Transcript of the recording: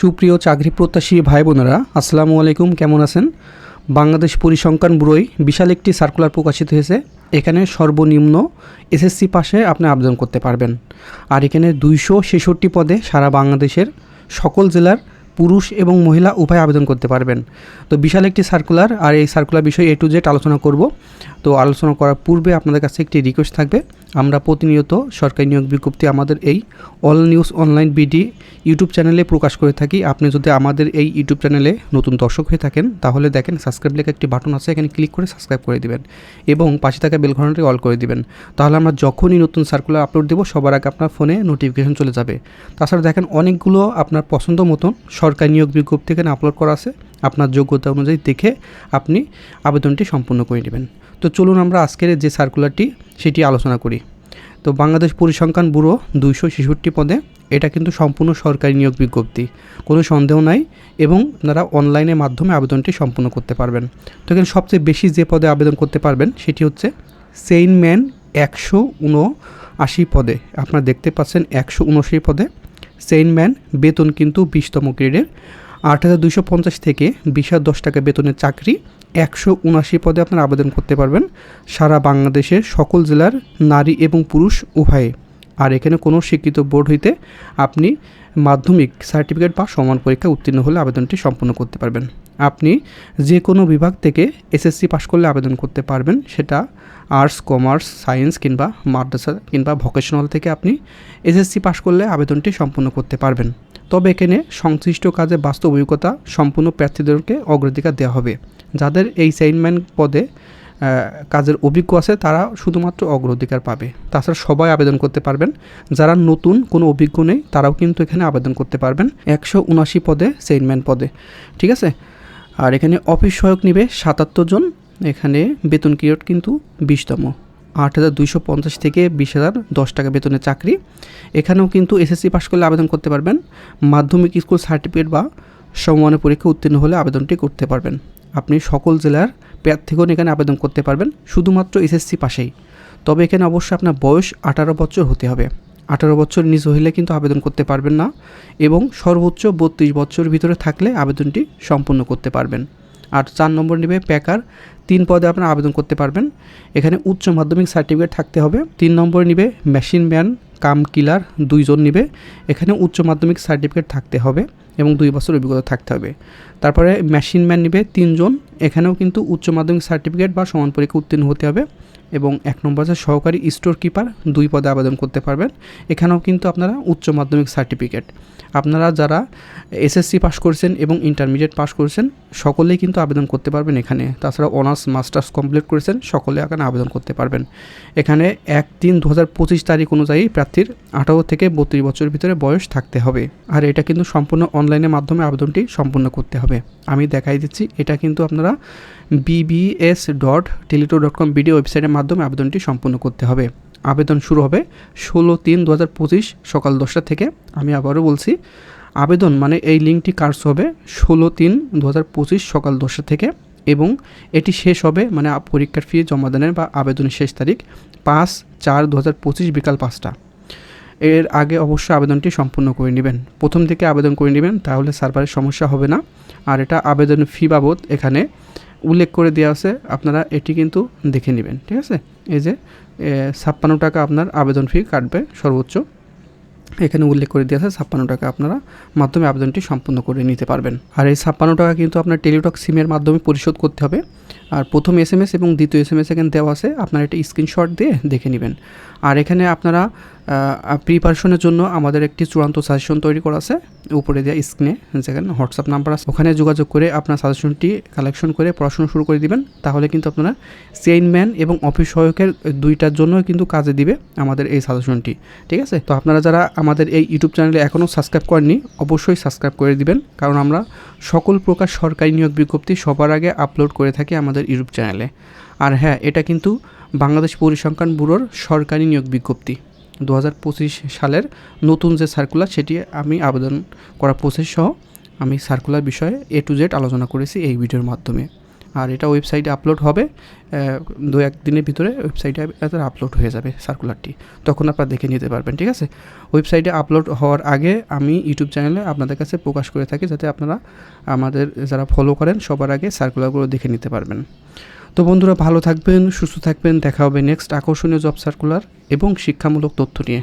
সুপ্রিয় চাকরি প্রত্যাশী ভাই বোনেরা আসসালামু আলাইকুম, কেমন আছেন? বাংলাদেশ পরিসংখ্যান ব্যুরোয় বিশাল একটি সার্কুলার প্রকাশিত হয়েছে। এখানে সর্বনিম্ন এসএসসি পাশে আপনি আবেদন করতে পারবেন। আর এখানে দুইশো ছেষট্টি পদে সারা বাংলাদেশের সকল জেলার পুরুষ এবং মহিলা উভয় আবেদন করতে পারবেন। তো বিশাল একটি সার্কুলার আর এই সার্কুলার বিষয়ে এ টু জেড আলোচনা করব। তো আলোচনা করার পূর্বে আপনাদের কাছে একটি রিকোয়েস্ট থাকবে। আমরা প্রতিনিয়ত সরকারি নিয়োগ বিজ্ঞপ্তি আমাদের এই all news online BD YouTube চ্যানেলে প্রকাশ করে থাকি। আপনি যদি আমাদের এই ইউটিউব চ্যানেলে নতুন দর্শক হয়ে থাকেন, তাহলে দেখেন সাবস্ক্রাইব লেখা একটি বাটন আছে, এখানে ক্লিক করে সাবস্ক্রাইব করে দিবেন এবং পাশে থাকা বেল ঘটনাটি অল করে দিবেন। তাহলে আমরা যখনই নতুন সার্কুলার আপলোড দেবো, সবার আগে আপনার ফোনে নোটিফিকেশন চলে যাবে। তাছাড়া দেখেন অনেকগুলো আপনার পছন্দ মতন সরকারি নিয়োগ বিজ্ঞপ্তি এখানে আপলোড করা আছে। আপনার যোগ্যতা অনুযায়ী দেখে আপনি আবেদনটি সম্পূর্ণ করে নেবেন। তো চলুন আমরা আজকের যে সার্কুলারটি সেটি আলোচনা করি। তো বাংলাদেশ পরিসংখ্যান ব্যুরো দুইশো ছেষট্টি পদে এটা কিন্তু সম্পূর্ণ সরকারি নিয়োগ বিজ্ঞপ্তি। কোনো সন্দেহ নাই এবং আপনারা অনলাইনের মাধ্যমে আবেদনটি সম্পূর্ণ করতে পারবেন। তো এখানে সবচেয়ে বেশি যে পদে আবেদন করতে পারবেন, সেটি হচ্ছে সেইনম্যান একশো উনআশি পদে। আপনারা দেখতে পাচ্ছেন একশো উনআশি পদে সেইনম্যান বেতন কিন্তু বিশতম গ্রেডের আট হাজার দুশো পঞ্চাশ থেকে বিশ হাজার দশ টাকা বেতনের চাকরি একশো উনাশি পদে আপনারা আবেদন করতে পারবেন। সারা বাংলাদেশের সকল জেলার নারী এবং পুরুষ উভয়ে। আর এখানে কোনো শিক্ষিত বোর্ড হইতে আপনি মাধ্যমিক সার্টিফিকেট বা সমান পরীক্ষা উত্তীর্ণ হলে আবেদনটি সম্পন্ন করতে পারবেন। আপনি যে কোনো বিভাগ থেকে এসএসসি পাশ করলে আবেদন করতে পারবেন। সেটা আর্টস, কমার্স, সায়েন্স কিংবা মাদ্রাসা কিংবা ভোকেশনাল থেকে আপনি এসএসসি পাশ করলে আবেদনটি সম্পূর্ণ করতে পারবেন। তবে এখানে সংশ্লিষ্ট কাজে বাস্তব অভিজ্ঞতা সম্পূর্ণ প্রার্থীদেরকে অগ্রাধিকার দেওয়া হবে। যাদের এই সাইনম্যান পদে কাজের অভিজ্ঞ আছে, তারা শুধুমাত্র অগ্রাধিকার পাবে। তাছাড়া সবাই আবেদন করতে পারবেন। যারা নতুন কোনো অভিজ্ঞ নেই, তারাও কিন্তু এখানে আবেদন করতে পারবেন। একশো উনআশি পদে সেইনম্যান পদে। ঠিক আছে? আর এখানে অফিস সহায়ক নিবে সাতাত্তর জন। এখানে বেতন কিরট কিন্তু বিশতম। আট হাজার দুইশো পঞ্চাশ থেকে বিশ হাজার দশ টাকা বেতনের চাকরি। এখানেও কিন্তু এসএসসি পাশ করলে আবেদন করতে পারবেন। মাধ্যমিক স্কুল সার্টিফিকেট বা সমমানের পরীক্ষা উত্তীর্ণ হলে আবেদনটি করতে পারবেন। আপনি সকল জেলার প্রার্থীগণ এখানে আবেদন করতে পারবেন, শুধুমাত্র এসএসসি পাশেই। তবে এখানে অবশ্যই আপনার বয়স আঠারো বছর হতে হবে। আঠারো বছর নিজ হইলে কিন্তু আবেদন করতে পারবেন না এবং সর্বোচ্চ বত্রিশ বছর ভিতরে থাকলে আবেদনটি সম্পূর্ণ করতে পারবেন। আর চার নম্বর নেবে প্যাকার, তিন পদে আপনারা আবেদন করতে পারবেন। এখানে উচ্চ মাধ্যমিক সার্টিফিকেট থাকতে হবে। তিন নম্বর নিবে মেশিন ম্যান, কাম কিলার দুইজন নিবে। এখানে উচ্চ মাধ্যমিক সার্টিফিকেট থাকতে হবে এবং দুই বছর অভিজ্ঞতা থাকতে হবে। তারপরে মেশিন ম্যান নিবে তিনজন। এখানেও কিন্তু উচ্চ মাধ্যমিক সার্টিফিকেট বা সমান পরীক্ষা উত্তীর্ণ হতে হবে। এবং এক নম্বর আছে সহকারী স্টোর কিপার দুই পদে আবেদন করতে পারবেন। এখানেও কিন্তু আপনারা উচ্চ মাধ্যমিক সার্টিফিকেট আপনারা যারা এসএসসি পাস করেছেন এবং ইন্টারমিডিয়েট পাস করেছেন, সকলেই কিন্তু আবেদন করতে পারবেন এখানে। তাছাড়া অনার্স মাস্টার্স কমপ্লিট করেছেন, সকলে এখানে আবেদন করতে পারবেন। এখানে এক তিন দু হাজার পঁচিশ তারিখ অনুযায়ী প্রার্থীর আঠারো থেকে বত্রিশ বছরের ভিতরে বয়স থাকতে হবে। আর এটা কিন্তু সম্পূর্ণ অনলাইনের মাধ্যমে আবেদনটি সম্পূর্ণ করতে হবে। আমি দেখাই দিচ্ছি, এটা কিন্তু আপনারা BBS dot teletalk dot com BDO ওয়েবসাইটের মাধ্যমে আবেদনটি সম্পূর্ণ করতে হবে। আবেদন শুরু হবে ষোলো তিন দু সকাল দশটা থেকে। আমি আবারও বলছি, আবেদন মানে এই লিঙ্কটি কার্স হবে? ষোলো তিন দু সকাল দশটা থেকে এবং এটি শেষ হবে মানে পরীক্ষার ফি জমাদানের বা আবেদনের শেষ তারিখ পাঁচ চার দু হাজার পঁচিশ বিকাল পাঁচটা। এর আগে অবশ্যই আবেদনটি সম্পূর্ণ করে নেবেন। প্রথম থেকে আবেদন করে নেবেন, তাহলে সার্ভারের সমস্যা হবে না। আর এটা আবেদন ফি বাবদ এখানে উল্লেখ করে দেওয়া আছে, আপনারা এটি কিন্তু দেখে নেবেন, ঠিক আছে? এই যে ছাপ্পান্ন টাকা আপনার আবেদন ফি কাটবে সর্বোচ্চ। এখানে উল্লেখ করে দিয়েছে, ছাপ্পান্ন টাকা আপনারা মাধ্যমে আবেদনটি সম্পূর্ণ করে নিতে পারবেন। আর এই ছাপ্পান্ন টাকা কিন্তু আপনার টেলিটক সিমের মাধ্যমে পরিশোধ করতে হবে। আর প্রথম এস এম এস এবং দ্বিতীয় এস এম এস এখানে দেওয়া আছে, আপনারা এটা স্ক্রিনশট দিয়ে দেখে নেবেন। আর এখানে আপনারা প্রিপারেশনের জন্য আমাদের একটি চূড়ান্ত সাজেশন তৈরি করা আছে, উপরে দেওয়া স্ক্রিনে যেখানে হোয়াটসঅ্যাপ নাম্বার আছে। ওখানে যোগাযোগ করে আপনার সাজেশনটি কালেকশন করে পড়াশোনা শুরু করে দিবেন। তাহলে কিন্তু আপনারা চেইনম্যান এবং অফিস সহায়কের দুইটার জন্য কিন্তু কাজে দিবে আমাদের এই সাজেশনটি ঠিক আছে? তো আপনারা যারা আমাদের এই ইউটিউব চ্যানেলে এখনও সাবস্ক্রাইব করেননি, অবশ্যই সাবস্ক্রাইব করে দিবেন, কারণ আমরা সকল প্রকার সরকারি নিয়োগ বিজ্ঞপ্তি সবার আগে আপলোড করে থাকি আমাদের ইউটিউব চ্যানেলে। আর হ্যাঁ এটা কিন্তু বাংলাদেশ পরিসংখ্যান ব্যুরোর সরকারি নিয়োগ বিজ্ঞপ্তি। দু হাজার পঁচিশ সালের নতুন যে সার্কুলার সেটি আমি আবেদন করা প্রসেস সহ আমি সার্কুলার বিষয়ে এ টু জেড আলোচনা করেছি এই ভিডিওর মাধ্যমে। আর এটা ওয়েবসাইটে আপলোড হবে দু এক দিনের ভিতরে ওয়েবসাইটে আপলোড হয়ে যাবে সার্কুলারটি তখন আপনারা দেখে নিতে পারবেন, ঠিক আছে? ওয়েবসাইটে আপলোড হওয়ার আগে আমি ইউটিউব চ্যানেলে আপনাদের কাছে প্রকাশ করে থাকি যাতে আপনারা আমাদের যারা ফলো করেন, সবার আগে সার্কুলারগুলো দেখে নিতে পারবেন। তো বন্ধুরা, ভালো থাকবেন, সুস্থ থাকবেন, দেখা হবে নেক্সট আকর্ষণীয় জব সার্কুলার এবং শিক্ষামূলক তথ্য নিয়ে।